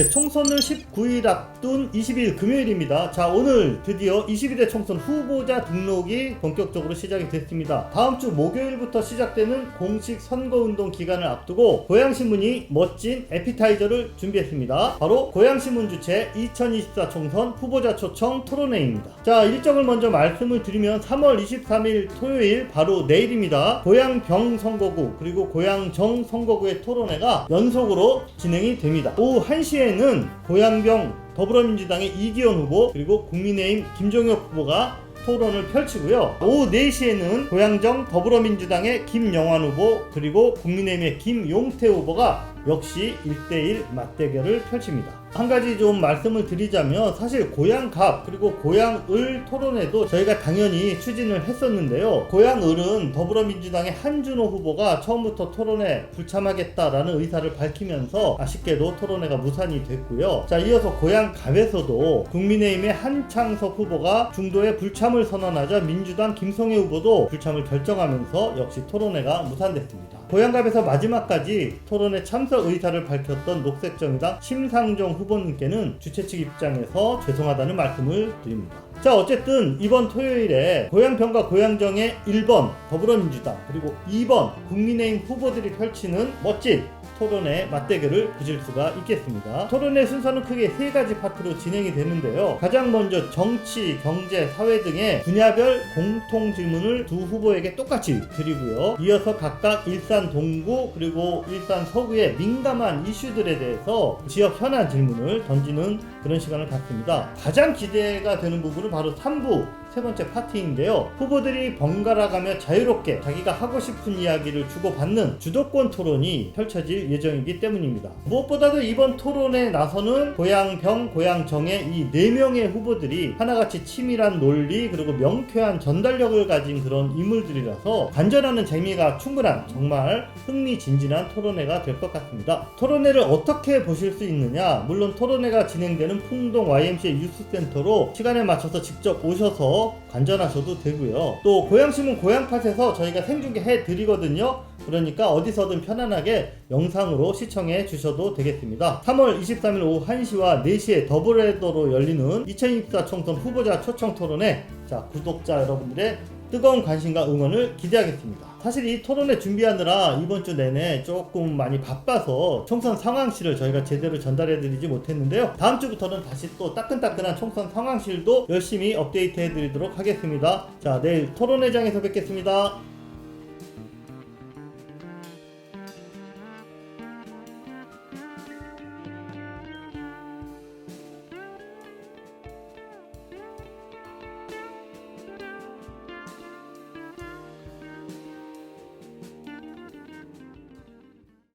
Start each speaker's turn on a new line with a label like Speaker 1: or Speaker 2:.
Speaker 1: 네, 총선을 19일 앞둔 20일 금요일입니다. 자, 오늘 드디어 21대 총선 후보자 등록이 본격적으로 시작이 됐습니다. 다음 주 목요일부터 시작되는 공식 선거운동 기간을 앞두고 고양신문이 멋진 에피타이저를 준비했습니다. 바로 고양신문 주최 2024 총선 후보자 초청 토론회입니다. 자, 일정을 먼저 말씀을 드리면 3월 23일 토요일 바로 내일입니다. 고양병 선거구 그리고 고양정 선거구의 토론회가 연속으로 진행이 됩니다. 오후 1시에 는 고양병 더불어민주당의 이기현 후보 그리고 국민의힘 김종혁 후보가 토론을 펼치고요. 오후 4시에는 고양정 더불어민주당의 김영환 후보 그리고 국민의힘의 김용태 후보가 역시 1대1 맞대결을 펼칩니다. 한 가지 좀 말씀을 드리자면 사실 고양갑 그리고 고양을 토론에도 저희가 당연히 추진을 했었는데요. 고양을은 더불어민주당의 한준호 후보가 처음부터 토론에 불참하겠다라는 의사를 밝히면서 아쉽게도 토론회가 무산이 됐고요. 자 이어서 고양갑에서도 국민의힘의 한창섭 후보가 중도에 불참을 선언하자 민주당 김성애 후보도 불참을 결정하면서 역시 토론회가 무산됐습니다. 고양갑에서 마지막까지 토론에 참석 의사를 밝혔던 녹색정의당 심상정 후보님께는 주최 측 입장에서 죄송하다는 말씀을 드립니다. 자 어쨌든 이번 토요일에 고양병과 고양정의 1번 더불어민주당 그리고 2번 국민의힘 후보들이 펼치는 멋진 토론의 맞대결을 부질 수가 있겠습니다. 토론의 순서는 크게 세 가지 파트로 진행이 되는데요. 가장 먼저 정치, 경제, 사회 등의 분야별 공통 질문을 두 후보에게 똑같이 드리고요. 이어서 각각 일산 동구 그리고 일산 서구의 민감한 이슈들에 대해서 지역 현안 질문을 던지는 그런 시간을 갖습니다. 가장 기대가 되는 부분은 바로 3부 세 번째 파티인데요. 후보들이 번갈아가며 자유롭게 자기가 하고 싶은 이야기를 주고받는 주도권 토론이 펼쳐질 예정이기 때문입니다. 무엇보다도 이번 토론에 나서는 고양병, 고양정의 이 네 명의 후보들이 하나같이 치밀한 논리 그리고 명쾌한 전달력을 가진 그런 인물들이라서 관전하는 재미가 충분한 정말 흥미진진한 토론회가 될 것 같습니다. 토론회를 어떻게 보실 수 있느냐? 물론 토론회가 진행되는 풍동 YMCA 뉴스센터로 시간에 맞춰서 직접 오셔서 관전하셔도 되고요. 또 고양신문 고양팟에서 저희가 생중계 해 드리거든요. 그러니까 어디서든 편안하게 영상으로 시청해 주셔도 되겠습니다. 3월 23일 오후 1시와 4시에 더블헤더로 열리는 2024 총선 후보자 초청 토론에 자 구독자 여러분들의 뜨거운 관심과 응원을 기대하겠습니다. 사실 이 토론회 준비하느라 이번 주 내내 조금 많이 바빠서 총선 상황실을 저희가 제대로 전달해드리지 못했는데요. 다음 주부터는 다시 또 따끈따끈한 총선 상황실도 열심히 업데이트 해드리도록 하겠습니다. 자, 내일 토론회장에서 뵙겠습니다.